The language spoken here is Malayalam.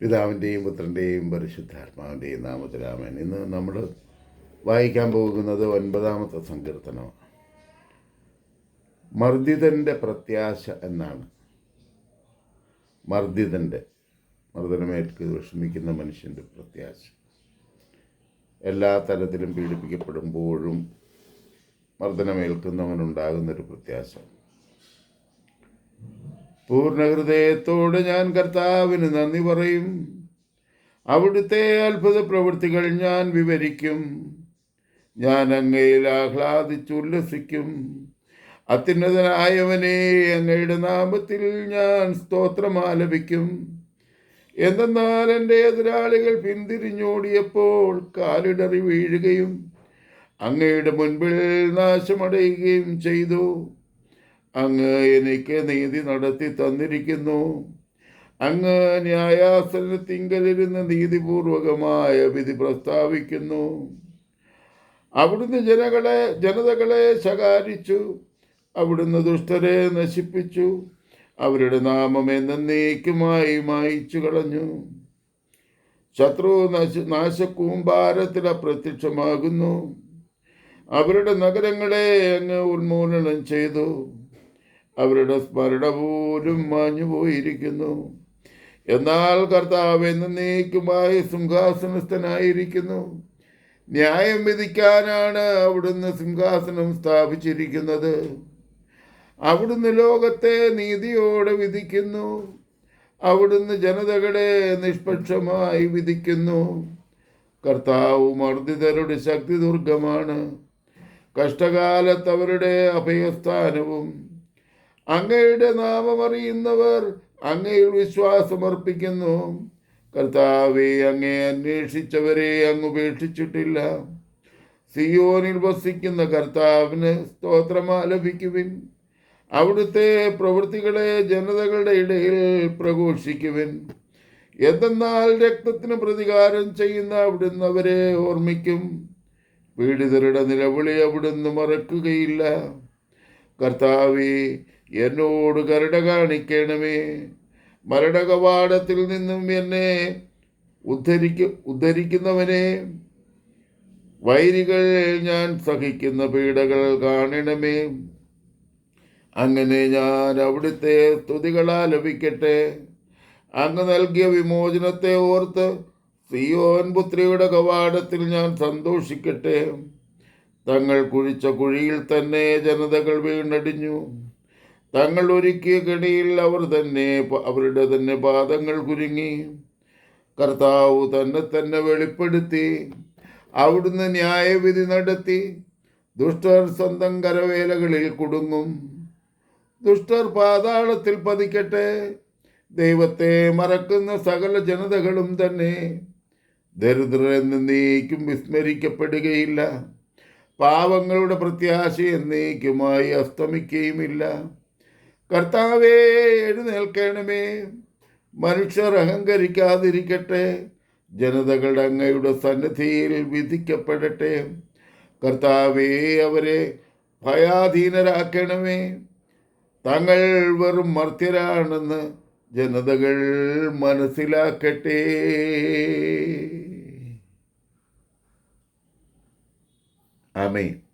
പിതാവിന്റെയും പുത്രന്റെയും പരിശുദ്ധാത്മാവിന്റെയും നാമത്തിലാമൻ ഇന്ന് നമ്മൾ വായിക്കാൻ പോകുന്നത് ഒൻപതാമത്തെ സങ്കീർത്തനമാണ്. മർദ്ദിതന്റെ പ്രത്യാശ എന്നാണ്. മർദ്ദിതന്റെ മർദ്ദനമേറ്റ് വിഷമിക്കുന്ന മനുഷ്യന്റെ പ്രത്യാശ. എല്ലാ തരത്തിലും പീഡിപ്പിക്കപ്പെടുമ്പോഴും മർദ്ദനമേൽക്കുന്നവനുണ്ടാകുന്നൊരു പ്രത്യാശ. പൂർണ ഹൃദയത്തോട് ഞാൻ കർത്താവിന് നന്ദി പറയും. അവിടുത്തെ അത്ഭുത പ്രവൃത്തികൾ ഞാൻ വിവരിക്കും. ഞാൻ അങ്ങയിൽ ആഹ്ലാദിച്ചുല്ലസിക്കും അത്യുന്നതനായവനെ അങ്ങയുടെ നാമത്തിൽ ഞാൻ സ്തോത്രമാലപിക്കും എന്തെന്നാൽ എന്റെ എതിരാളികൾ പിന്തിരിഞ്ഞോടിയപ്പോൾ കാലിടറി വീഴുകയും അങ്ങയുടെ മുൻപിൽ നാശമടയുകയും ചെയ്തു. അങ്ങ് എനിക്ക് നീതി നടത്തി തന്നിരിക്കുന്നു. അങ്ങ് ന്യായാസനത്തിങ്കലിരുന്ന് നീതിപൂർവകമായ വിധി പ്രസ്താവിക്കുന്നു. അവിടുന്ന് ജനങ്ങളെ ജനതകളെ ശകാരിച്ചു. അവിടുന്ന് ദുഷ്ടരെ നശിപ്പിച്ചു. അവരുടെ നാമം എന്നേക്കുമായി മായിച്ചു കളഞ്ഞു ശത്രു നശ നാശക്കൂമ്പാരത്തിൽ അപ്രത്യക്ഷമാകുന്നു. അവരുടെ നഗരങ്ങളെ അങ്ങ് ഉന്മൂലനം ചെയ്തു. അവരുടെ സ്മരണ പോലും മാഞ്ഞു പോയിരിക്കുന്നു. എന്നാൽ കർത്താവ് എന്നേക്കുമായി സിംഹാസനസ്ഥനായിരിക്കുന്നു ന്യായം വിധിക്കാനാണ് അവിടുന്ന് സിംഹാസനം സ്ഥാപിച്ചിരിക്കുന്നത്. അവിടുന്ന് ലോകത്തെ നീതിയോടെ വിധിക്കുന്നു. അവിടുന്ന് ജനതകളെ നിഷ്പക്ഷമായി വിധിക്കുന്നു. കർത്താവ് മർദ്ദിതരുടെ ശക്തി ദുർഗമാണ് കഷ്ടകാലത്ത് അവരുടെ അഭയസ്ഥാനവും അങ്ങയുടെ നാമമറിയുന്നവർ അങ്ങയിൽ വിശ്വാസമർപ്പിക്കുന്നു കർത്താവെ അങ്ങേ അന്വേഷിച്ചവരെ അങ്ങ് ഉപേക്ഷിച്ചിട്ടില്ല. സിയോനിൽ വസിക്കുന്ന കർത്താവിന് സ്തോത്രമാലപിക്കുവിൻ അവിടുത്തെ പ്രവൃത്തികളെ ജനതകളുടെ ഇടയിൽ പ്രഘോഷിക്കുവിൻ. എന്തെന്നാൽ രക്തത്തിന് പ്രതികാരം ചെയ്യുന്ന അവിടുന്ന് അവരെ ഓർമ്മിക്കും. പീഡിതരുടെ നിലവിളി അവിടുന്ന് മറക്കുകയില്ല. കർത്താവെ എന്നോട് കരുട കാണിക്കണമേ. മരണകവാടത്തിൽ നിന്നും എന്നെ ഉദ്ധരിക്ക ഉദ്ധരിക്കുന്നവനെ. വൈരികൾ ഞാൻ സഹിക്കുന്ന പീഡകൾ കാണണമേ. അങ്ങനെ ഞാൻ അവിടുത്തെ സ്തുതികളാലപിക്കട്ടെ അങ്ങ് നൽകിയ വിമോചനത്തെ ഓർത്ത് സിയോൻ പുത്രിയുടെ കവാടത്തിൽ ഞാൻ സന്തോഷിക്കട്ടെ. തങ്ങൾ കുഴിച്ച കുഴിയിൽ തന്നെ ജനതകൾ വീണടിഞ്ഞു. തങ്ങൾ ഒരുക്കിയ കെണിയിൽ അവർ തന്നെ അവരുടെ തന്നെ പാദങ്ങൾ കുരുങ്ങി. കർത്താവ് തന്നെ തന്നെ വെളിപ്പെടുത്തി അവിടുന്ന് ന്യായവിധി നടത്തി. ദുഷ്ടർ സ്വന്തം കരവേലകളിൽ കുടുങ്ങും. ദുഷ്ടർ പാതാളത്തിൽ പതിക്കട്ടെ. ദൈവത്തെ മറക്കുന്ന സകല ജനതകളും തന്നെ ദരിദ്രരെന്ന് നീക്കും വിസ്മരിക്കപ്പെടുകയില്ല. പാവങ്ങളുടെ പ്രത്യാശ എന്നേക്കുമായി അസ്തമിക്കുകയുമില്ല. കർത്താവേ എഴുന്നേൽക്കണമേ. മനുഷ്യർ അഹങ്കരിക്കാതിരിക്കട്ടെ. ജനതകൾ അങ്ങയുടെ സന്നിധിയിൽ വിധിക്കപ്പെടട്ടെ. കർത്താവേ അവരെ ഭയാധീനരാക്കണമേ. തങ്ങൾ വെറും മർത്യരാണെന്ന് ജനതകൾ മനസ്സിലാക്കട്ടെ. Amém.